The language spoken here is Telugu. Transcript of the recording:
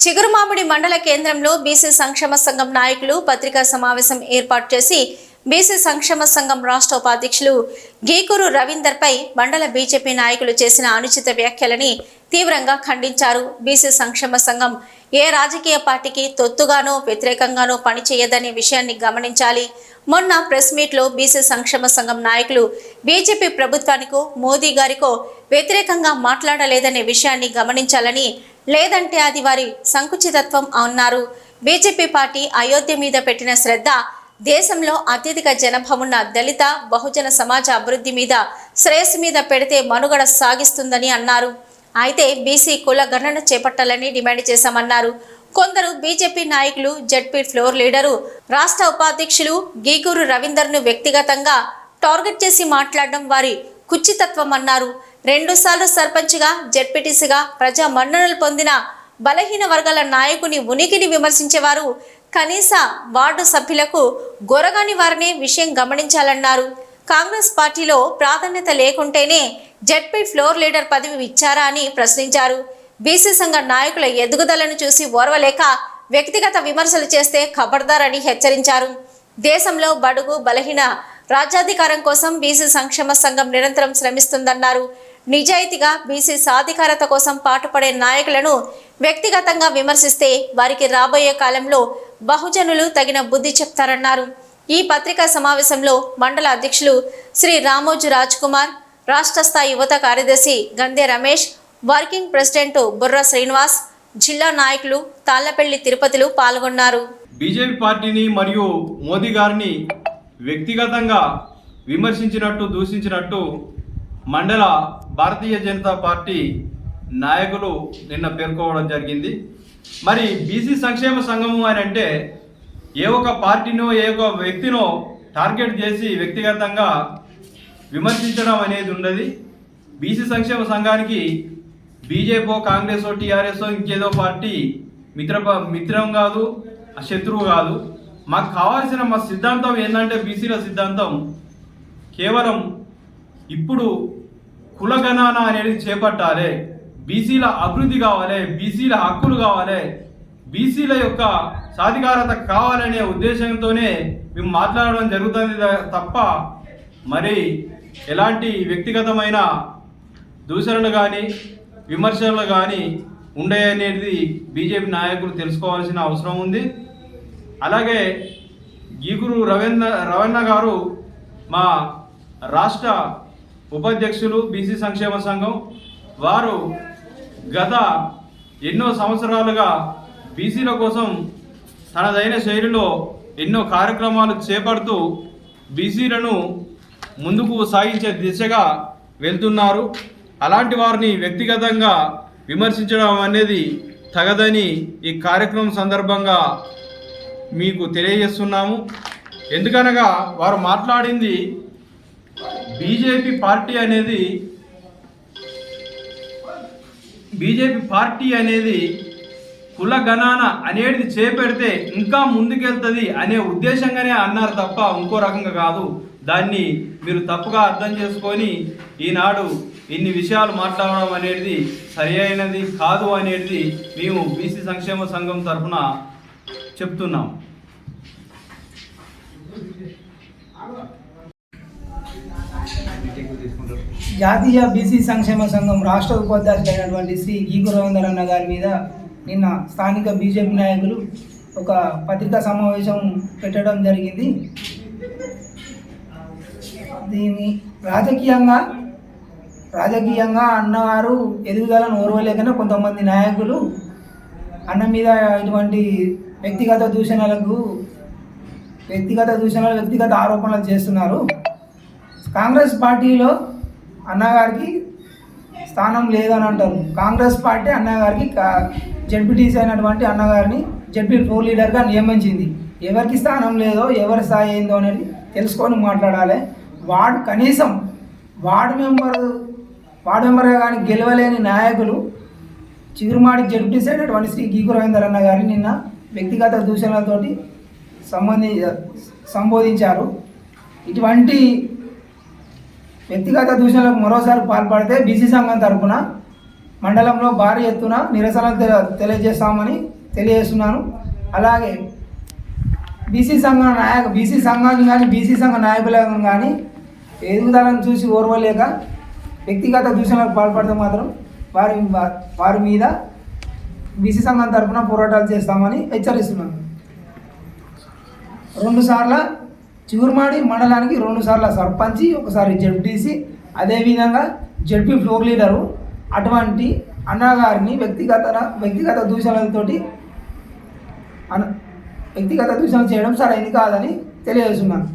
చిగురుమామిడి మండల కేంద్రంలో బీసీ సంక్షేమ సంఘం నాయకులు పత్రికా సమావేశం ఏర్పాటు చేసి బీసీ సంక్షేమ సంఘం రాష్ట్ర ఉపాధ్యక్షులు గీకూరు రవీందర్పై మండల బీజేపీ నాయకులు చేసిన అనుచిత వ్యాఖ్యలని తీవ్రంగా ఖండించారు. బీసీ సంక్షేమ సంఘం ఏ రాజకీయ పార్టీకి తొత్తుగానో వ్యతిరేకంగానో పనిచేయదనే విషయాన్ని గమనించాలి. మొన్న ప్రెస్ మీట్లో బీసీ సంక్షేమ సంఘం నాయకులు బీజేపీ ప్రభుత్వానికో మోదీ గారికో వ్యతిరేకంగా మాట్లాడలేదనే విషయాన్ని గమనించాలని లేదంటే అది వారి సంకుచితత్వం అన్నారు బీజేపీ పార్టీ అయోధ్య మీద పెట్టిన శ్రద్ధ దేశంలో అత్యధిక జనాభా ఉన్న దళిత బహుజన సమాజ అభివృద్ధి మీద శ్రేయస్సు మీద పెడితే మనుగడ సాగిస్తుందని అన్నారు. అయితే బీసీ కుల గణన చేపట్టాలని డిమాండ్ చేశామన్నారు. కొందరు బీజేపీ నాయకులు జడ్పీ ఫ్లోర్ లీడరు రాష్ట్ర ఉపాధ్యక్షులు గీకూరు రవీందర్ను వ్యక్తిగతంగా టార్గెట్ చేసి మాట్లాడడం వారి కుచ్చితత్వం అన్నారు. రెండుసార్లు సర్పంచ్గా జడ్పీటీసీగా ప్రజా మన్ననలు పొందిన బలహీన వర్గాల నాయకుని ఉనికిని విమర్శించేవారు కనీస వార్డు సభ్యులకు గొరగాని వారనే విషయం గమనించాలన్నారు. కాంగ్రెస్ పార్టీలో ప్రాధాన్యత లేకుంటేనే జడ్పీ ఫ్లోర్ లీడర్ పదవి ఇచ్చారా అని ప్రశ్నించారు. బీసీ సంఘ నాయకుల ఎదుగుదలను చూసి ఓర్వలేక వ్యక్తిగత విమర్శలు చేస్తే ఖబర్దారని హెచ్చరించారు. దేశంలో బడుగు బలహీన రాజ్యాధికారం కోసం బీసీ సంక్షేమ సంఘం నిరంతరం శ్రమిస్తుందన్నారు. నిజాయితీగా బీసీ సాధికారత కోసం పాటుపడే నాయకులను వ్యక్తిగతంగా విమర్శిస్తే వారికి రాబోయే కాలంలో బహుజనులు తగిన బుద్ధి చెప్తారన్నారు. ఈ పత్రికా సమావేశంలో మండల అధ్యక్షులు శ్రీ రామోజు రాజ్ కుమార్ రాష్ట్ర స్థాయి యువత కార్యదర్శి గందే రమేష్ వర్కింగ్ ప్రెసిడెంట్ బుర్ర శ్రీనివాస్ జిల్లా నాయకులు తాళ్ళపల్లి తిరుపతిలు పాల్గొన్నారు. బీజేపీ పార్టీని మరియు మోదీ గారిని వ్యక్తిగతంగా విమర్శించినట్టు దూషించినట్టు మండల భారతీయ జనతా పార్టీ నాయకులు నిన్న పేర్కోవడం జరిగింది. మరి బీసీ సంక్షేమ సంఘము అని అంటే ఏ ఒక పార్టీనో ఏ ఒక వ్యక్తినో టార్గెట్ చేసి వ్యక్తిగతంగా విమర్శించడం అనేది ఉండదు. బీసీ సంక్షేమ సంఘానికి బీజేపీ కాంగ్రెస్ టీఆర్ఎస్ ఇంకేదో పార్టీ మిత్ర మిత్రం కాదు శత్రువు కాదు. మాకు కావాల్సిన మా సిద్ధాంతం ఏంటంటే బీసీల సిద్ధాంతం. కేవలం ఇప్పుడు కులగణాన అనేది చేపట్టాలి బీసీల అభివృద్ధి కావాలి బీసీల హక్కులు కావాలి బీసీల యొక్క సాధికారత కావాలనే ఉద్దేశంతోనే మేము మాట్లాడడం జరుగుతుంది తప్ప మరి ఎలాంటి వ్యక్తిగతమైన దూషణలు కానీ విమర్శలు కానీ ఉండేయనేది బీజేపీ నాయకులు తెలుసుకోవాల్సిన అవసరం ఉంది. అలాగే గీగురు రవీంద్ర రవణ గారు మా రాష్ట్ర ఉపాధ్యక్షులు బీసీ సంక్షేమ సంఘం వారు గత ఎన్నో సంవత్సరాలుగా బీసీల కోసం తనదైన శైలిలో ఎన్నో కార్యక్రమాలు చేపడుతూ బీసీలను ముందుకు సాగించే దిశగా వెళ్తున్నారు. అలాంటి వారిని వ్యక్తిగతంగా విమర్శించడం అనేది తగదని ఈ కార్యక్రమం సందర్భంగా మీకు తెలియజేస్తున్నాము. ఎందుకనగా వారు మాట్లాడింది బీజేపీ పార్టీ అనేది బీజేపీ పార్టీ అనేది కుల గణాన అనేది చేపెడితే ఇంకా ముందుకెళ్తుంది అనే ఉద్దేశంగానే అన్నారు తప్ప ఇంకో రకంగా కాదు. దాన్ని మీరు తప్పుగా అర్థం చేసుకొని ఈనాడు ఇన్ని విషయాలు మాట్లాడడం అనేది సరి అయినది కాదు అనేది మేము బీసీ సంక్షేమ సంఘం తరఫున చెప్తున్నాం. జాతీయ బీసీ సంక్షేమ సంఘం రాష్ట్ర ఉపాధ్యక్షుడు అయినటువంటి శ్రీ గీగు గారి మీద నిన్న స్థానిక బీజేపీ నాయకులు ఒక పత్రికా సమావేశం పెట్టడం జరిగింది. దీన్ని రాజకీయంగా రాజకీయంగా అన్నగారు ఎదుగుదలను ఓర్వలేకనే కొంతమంది నాయకులు అన్న మీద ఇటువంటి వ్యక్తిగత దూషణలకు వ్యక్తిగత దూషణలు వ్యక్తిగత ఆరోపణలు చేస్తున్నారు. కాంగ్రెస్ పార్టీలో అన్నగారికి స్థానం లేదని అంటారు కాంగ్రెస్ పార్టీ అన్నగారికి జడ్పీటీసీ అయినటువంటి అన్నగారిని జడ్పీ ఫోర్ లీడర్గా నియమించింది. ఎవరికి స్థానం లేదో ఎవరి స్థాయి ఏందో అనేది తెలుసుకొని మాట్లాడాలి. వార్డు కనీసం వార్డు మెంబర్ వార్డు మెంబర్గా కానీ గెలవలేని నాయకులు చిగురుమాడి జడ్పీటీసీ అయినటువంటి శ్రీ గీకు రవీందర్ అన్న గారిని నిన్న వ్యక్తిగత దూషణలతోటి సంబంధి సంబోధించారు. ఇటువంటి వ్యక్తిగత దూషణలకు మరోసారి పాల్పడితే బీసీ సంఘం తరఫున మండలంలో భారీ ఎత్తున నిరసన తె- తెలియజేస్తామని తెలియజేస్తున్నాను. అలాగే బీసీ సంఘ నాయక బీసీ సంఘాన్ని కానీ బీసీ సంఘ నాయకులను కానీ ఎదుగుదలను చూసి ఓర్వలేక వ్యక్తిగత దూషణలకు పాల్పడితే మాత్రం వారి వారి మీద బీసీ సంఘం తరఫున పోరాటాలు చేస్తామని హెచ్చరిస్తున్నాను. రెండుసార్ల చిగురుమాడి మండలానికి రెండుసార్ల సర్పంచి ఒకసారి జడ్పీసీ అదేవిధంగా జడ్పీ ఫ్లోర్ లీడరు అటువంటి అన్నగారిని వ్యక్తిగత వ్యక్తిగత దూషణలతోటి అన వ్యక్తిగత దూషణ చేయడం సరైనది కాదని తెలియజేస్తున్నాను.